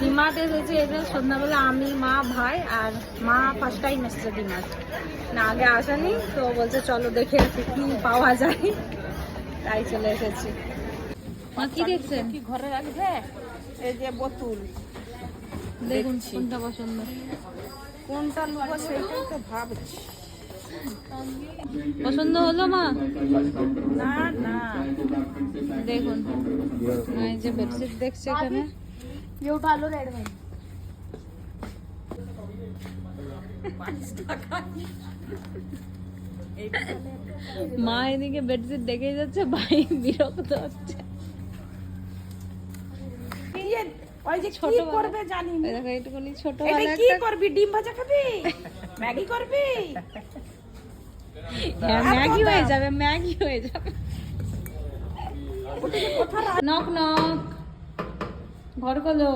ডিমার্ট এসেছে এটা সন্ধ্যাবেলা আমি মা ভাই আর মা ফার্স্ট টাইম এসেছে ডিমার্ট না আগে আসেনি তো বলছে চলো দেখে একটু কি পাওয়া যায়। তাই চলে এসেছি। মা কি দেখছেন? কি ঘরে রাখবে? এই যে বোতল। দেখুন। কোনটা পছন্দ। কোনটা নেব সেটাই তো ভাবছি। পছন্দ হলো মা? না না। দেখুন। এই যে বেডশিট দেখছে এখানে। ये उठा लो रेड में মা এদিকে বেডশিট দেখে যাচ্ছে ভাই বিরক্ত হচ্ছে ইয়ে, ওই যে ছোট কি বালা। করবে জানি না। এই দেখো এইটুকুনি ছোট এটা वाला কি একটা করবি ডিম ভাজা খাবি ম্যাগি করবি হ্যাঁ, ম্যাগি হয়ে যাবে ম্যাগি হয়ে যাবে নক নক ঘর খোলো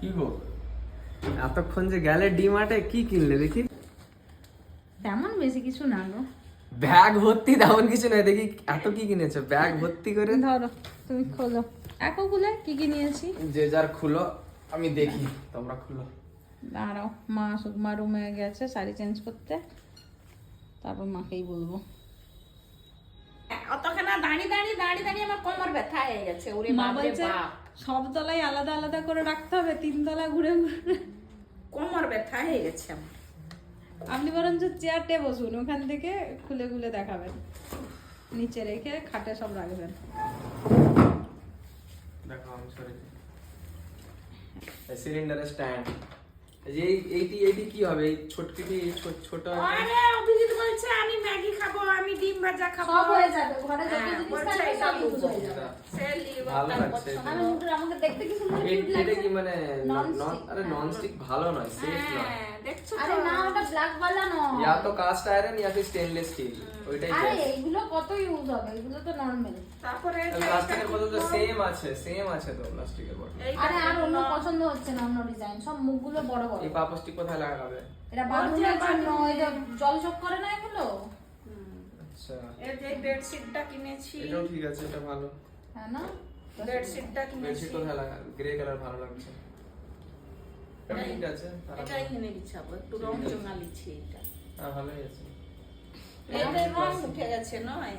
কি গো? এতক্ষণ যে গেলে ডিমার্টে কি কিনলে দেখি? তেমন বেশি কিছু না গো। ব্যাগ ভর্তি তেমন কিছু নাই দেখি এত কি কিনেছো? ব্যাগ ভর্তি করে? ধরো তুমি খোলো। একো খুলে কি কি নিয়েছি? যে যার খুলো আমি দেখি তোমরা খুলো। দাঁড়াও মা আসুক মা রুমে গেছে শাড়ি চেঞ্জ করতে। তারপর মাকেই বলব। দাঁড়িয়ে দাঁড়িয়ে আমার কোমর ব্যথা হয়ে গেছে ওরে মা বলছে সব তলায় আলাদা আলাদা করে রাখতে হবে তিন তলা ঘুরে ঘুরে। কোমর ব্যথা হয়ে গেছে আমার। আপনি বরঞ্চ চেয়ারটে বসুন ওখান থেকে খুলে খুলে দেখাবেন। নিচে রেখে খাটে সব রাখবেন। দেখো আমি সরি সিলিন্ডারের স্ট্যান্ড এই- এইটি এইটি কি হবে? এই ছোটকিটি ছোট ছোট আরে অভিজিৎ বলছে আমি ম্যাগি খাব যা খাব। সব হয়ে যাবে ঘরে যত জিনিস থাকবে সব হয়ে যাবে। ভালো লাগছে আমি আমাকে দেখতে কি সুন্দর কিউট কি মানে নন আরে হ্যাঁ। নন স্টিক ভালো নয় সেফ নয়। দেখছ আরে না ওটা ব্ল্যাক নয়। ইয়া তো কাস্ট আয়রন ইয়া স্টেনলেস স্টিল ওইটাই আরে কত ইউজ হবে এগুলো তো নরমাল তারপরে প্লাস্টিকের তো সেম আছে সেম আছে তো প্লাস্টিকের আরে আর অন্য পছন্দ হচ্ছে না অন্য ডিজাইন সব মুখগুলো বড় বড়। এই পাপস্টিক কোথায় লাগাবে। এটা বাথরুমের জন্য জল চক করে না এগুলো? আচ্ছা। এই যে বেডশিটটা কিনেছি। এটাও ঠিক আছে এটা ভালো। হ্যাঁ না? বেডশিটটা কিনেছি। বেডশিট কোথায় লাগা গ্রে কালার ভালো লাগছে। ঠিক আছে খারাপ এটাই বিছাবো একটু রং চঙা লিখছি এটা হ্যাঁ ভালোই আছে। এতে রং উঠে গেছে নয়?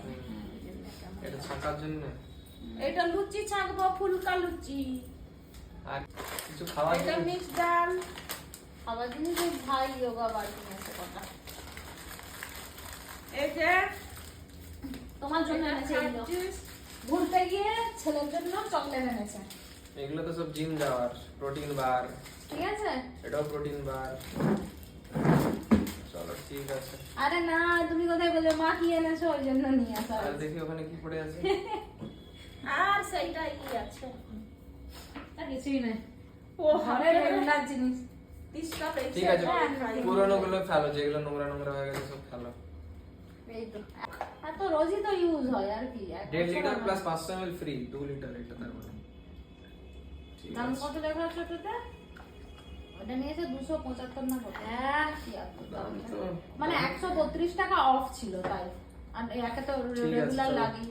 এটা ছাকার জন্য। এটা লুচি ছাকবো ফুলকা লুচি। আর কিছু এটা মিক্স ডাল। আবার জিনিস ভাই যোগা বাড়ি কথা। এই যে তোমার জন্য এনেছে এগুলো ঘুরতে গিয়ে ছেলের জন্য চকলেট এনেছে। এগুলো তো সব জিম যাওয়ার প্রোটিন বার। ঠিক আছে? এটাও প্রোটিন বার। চলো ঠিক আছে। আরে না তুমি কোথায় বললে? মা কি এনেছো ওই জন্য নিয়ে আসা আর দেখি ওখানে কি পড়ে আছে। আর সেইটা ই আছে। আর কিছুই নাই। ও ঘরে রেগুলার জিনিস। ঠিক আছে হ্যাঁ। পুরোনো গুলো ফেলো যেগুলো নোংরা নোংরা হয়ে গেছে সব ফেলো। এই তো। আর তো রোজই তো ইউজ হয় আর কি এক দেড় বছর লিটার আমার- প্লাস পাঁচশো এমএল ফ্রি দু লিটার এটা তার মানে। দাম কত লেখা আছে ওটাতে? ওটা নিয়েছে দুশো পঁচাত্তর না কত? হ্যাঁ মানে একশো বত্রিশ টাকা অফ ছিল তাই। আর একে তো রেগুলার। লাগি